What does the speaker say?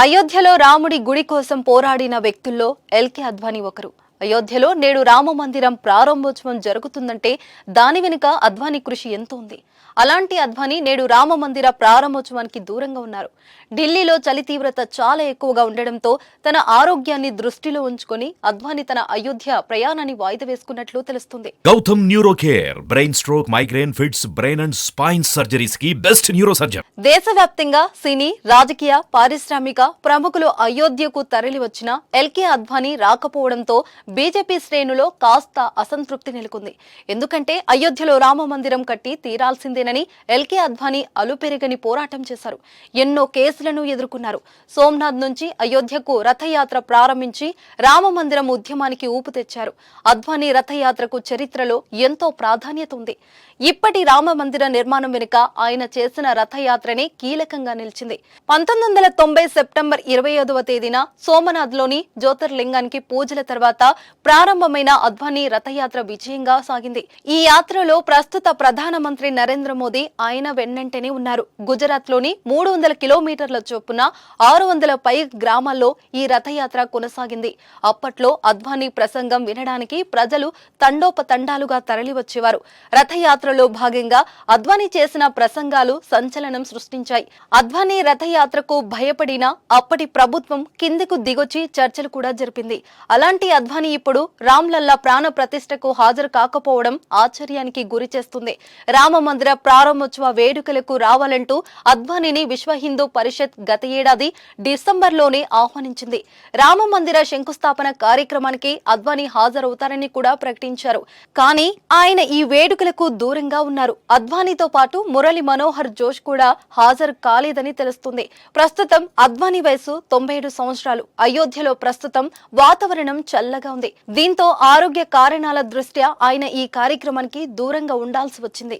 అయోధ్యలో రాముడి గుడి కోసం పోరాడిన వ్యక్తుల్లో ఎల్కే అద్వానీ ఒకరు. అయోధ్యలో నేడు రామ మందిరం ప్రారంభోత్సవం జరుగుతుందంటే దాని వెనుక అద్వానీ కృషి ఎంతో ఉంది అలాంటి అద్వానీ నేడు రామ మందిర ప్రారంభోత్సవానికి దూరంగా ఉన్నారు. ఢిల్లీలో చలి తీవ్రత చాలా ఎక్కువగా ఉండడంతో తన ఆరోగ్యాన్ని దృష్టిలో ఉంచుకొని అద్వానీ తన అయోధ్య ప్రయాణాన్ని వాయిదా వేసుకున్నట్లు తెలుస్తుంది. Gautam neuro care brain stroke migraine fits brain and spine సర్జరీస్కి best neuro surgeon దేశవ్యాప్తంగా సినీ రాజకీయ పారిశ్రామిక ప్రముఖులు అయోధ్యకు తరలి వచ్చిన ఎల్కే అద్వానీ రాకపోవడంతో బీజేపీ శ్రేణులో కాస్త అసంతృప్తి నెలకొంది. ఎందుకంటే అయోధ్యలో రామ మందిరం కట్టి తీరాల్సిందేనని ఎల్కే అద్వానీ అలుపెరగని పోరాటం చేశారు. ఎన్నో కేసులను ఎదుర్కొన్నారు. సోమనాథ్ నుంచి అయోధ్యకు రథయాత్ర ప్రారంభించి రామ మందిరం ఉద్యమానికి ఊపు తెచ్చారు. అద్వానీ రథయాత్రకు చరిత్రలో ఎంతో ప్రాధాన్యత ఉంది. ఇప్పటి రామ మందిర నిర్మాణం వెనుక ఆయన చేసిన రథయాత్రనే కీలకంగా నిలిచింది. పంతొమ్మిది వందల తొంభై సెప్టెంబర్ ఇరవై ఐదవ తేదీన సోమనాథ్లోని జ్యోతిర్లింగానికి పూజల తర్వాత ప్రారంభమైన అద్వానీ రథయాత్ర విజయంగా సాగింది. ఈ యాత్రలో ప్రస్తుత ప్రధానమంత్రి నరేంద్ర మోదీ ఆయన వెన్నంటనే ఉన్నారు. గుజరాత్లోని మూడు వందల కిలోమీటర్ల చొప్పున ఆరు వందల పై గ్రామాల్లో ఈ రథయాత్ర కొనసాగింది. అప్పట్లో అద్వానీ ప్రసంగం వినడానికి ప్రజలు తండోపతండాలుగా తరలివచ్చేవారు. రథయాత్రలో భాగంగా అద్వానీ చేసిన ప్రసంగాలు సంచలనం సృష్టించాయి. అద్వానీ రథయాత్రకు భయపడిన అప్పటి ప్రభుత్వం కిందకు దిగొచ్చి చర్చలు కూడా జరిపింది. అలాంటి అద్వానీ ఇప్పుడు రామ్లల్లా ప్రాణ ప్రతిష్టకు హాజరు కాకపోవడం ఆశ్చర్యానికి గురి చేస్తుంది. రామ మందిర ప్రారంభోత్సవ వేడుకలకు రావాలంటూ అద్వానీని విశ్వ హిందూ పరిషత్ గత ఏడాది డిసెంబర్లోనే ఆహ్వానించింది. రామ మందిర శంకుస్థాపన కార్యక్రమానికి అద్వానీ హాజరవుతారని కూడా ప్రకటించారు. కానీ ఆయన ఈ వేడుకలకు దూరంగా ఉన్నారు. అద్వానీతో పాటు మురళి మనోహర్ జోష్ కూడా హాజరు కాలేదని తెలుస్తుంది. ప్రస్తుతం అద్వానీ వయసు తొంభై ఏడు సంవత్సరాలు. అయోధ్యలో ప్రస్తుతం వాతావరణం చల్లగా ఉంది దీంతో ఆరోగ్య కారణాల దృష్ట్యా ఆయన ఈ కార్యక్రమానికి దూరంగా ఉండాల్సి వచ్చింది.